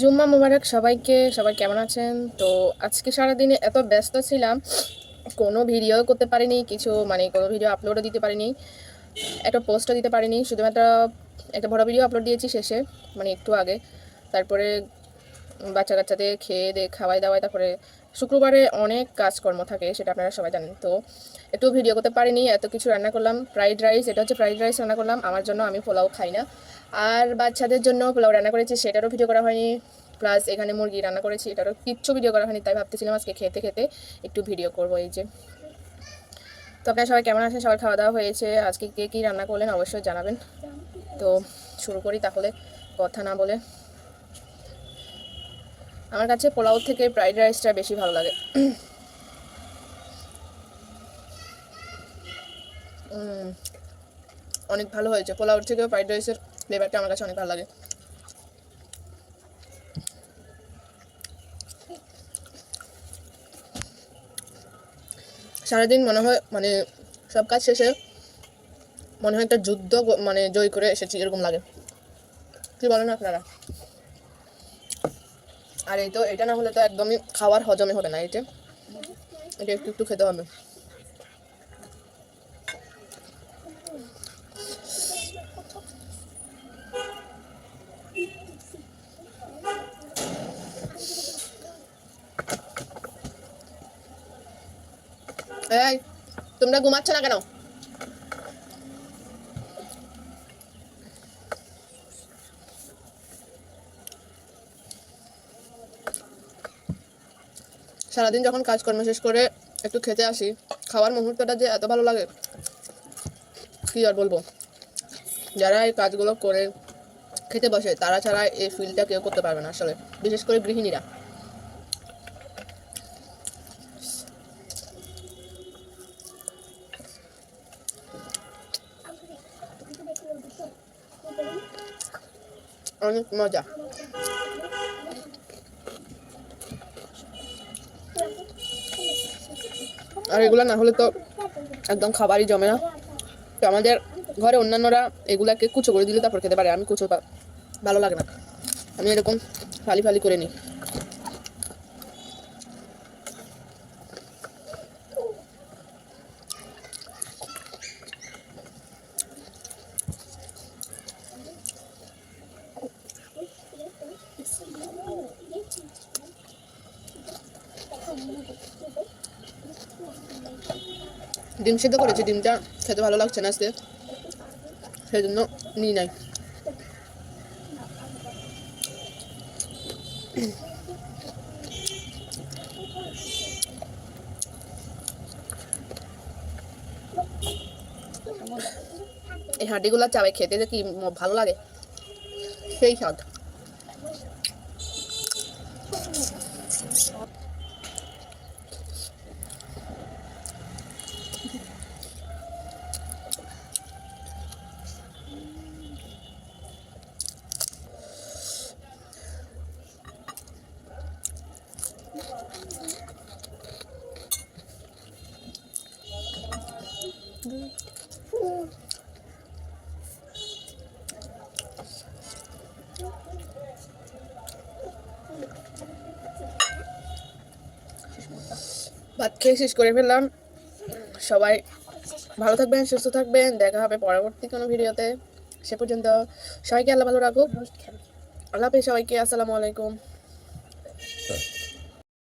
জুম্মা মুবারক, সবাইকে, সবাই কেমন আছেন? তো আজকে সারাদিনে এত ব্যস্ত ছিলাম, কোনো ভিডিও করতে পারিনি, কিছু মানে কোনো ভিডিও আপলোডও দিতে পারিনি, একটা পোস্টও দিতে পারিনি, শুধুমাত্র একটা বড় ভিডিও আপলোড দিয়েছি শেষে মানে একটু আগে, তারপরে বাচ্চা কাচ্চাদের খেয়ে দে খাওয়াই দাওয়াই তারপরে শুক্রবারে অনেক কাজকর্ম থাকে, সেটা আপনারা সবাই জানেন। তো একটু ভিডিও করতে পারিনি, এত কিছু রান্না করলাম। ফ্রাইড রাইস, এটা হচ্ছে ফ্রাইড রাইস রান্না করলাম, আমার জন্য আমি পোলাও খাই না। আর বাচ্চাদের জন্য পোলাও রান্না করেছি, সেটারও ভিডিও করা হয়নি। প্লাস এখানে মুরগি রান্না করেছি, এটারও কিচ্ছু ভিডিও করা হয়নি, তাই ভাবতেছিলাম আজকে খেতে খেতে একটু ভিডিও করব এই যে। তো আপনারা সবাই কেমন আছেন? সবার খাওয়া দাওয়া হয়েছে, আজকে কে কী রান্না করলেন অবশ্যই জানাবেন। তো শুরু করি তাহলে, কথা না বলে। আমার কাছে পোলাও থেকে ফ্রাইড রাইসটা বেশি ভালো লাগে। অনেক ভালো হয়েছে। পোলাওর থেকে ফ্রাইড রাইসের ফ্লেভারটা আমার কাছে অনেক ভালো লাগে। সারাদিন মনে হয় মানে সব কাজ শেষে মনে হয় একটা যুদ্ধ মানে জয় করে এসেছি, এরকম লাগে। কি বলেন আপনারা? আর এই তো, এটা না হলে তো একদমই খাওয়ার হজমে হবে না এটা এটা একটু একটু খেতে হবে। এই, তোমরা ঘুমাচ্ছ না কেন? সারাদিন যখন কাজকর্ম শেষ করে একটু খেতে আসি, খাওয়ার মুহূর্তটা যে এত ভালো লাগে, কি আর বলব? যারা এই কাজগুলো করে খেতে বসে, তারা ছাড়া এই ফিলটা কেউ করতে পারবে না আসলে, বিশেষ করে গৃহিণীরা। অনেক মজা। আর এগুলো না হলে তো একদম খাবারই জমে না। তো আমাদের ঘরে অন্যান্যরা এগুলাকে কুচো করে দিলে তারপর খেতে পারে। আমি কুচো ভালো লাগে না। আমি এরকম ফালি ফালি করে নিই। ডিম সেদ্ধ করেছি, ডিমটা খেতে ভালো লাগছে না আজকে। সেই জন্য নিই নাই। এই হাঁটিগুলো চাবাই খেতে যে কি ভালো লাগে। সেই স্বাদ। ভাত খেয়ে শেষ করে ফেললাম। সবাই ভালো থাকবেন, সুস্থ থাকবেন। দেখা হবে পরবর্তী কোনো ভিডিওতে। সে পর্যন্ত সবাইকে আল্লাহ ভালো রাখুক। আল্লাহ সবাইকে, আসসালামু আলাইকুম।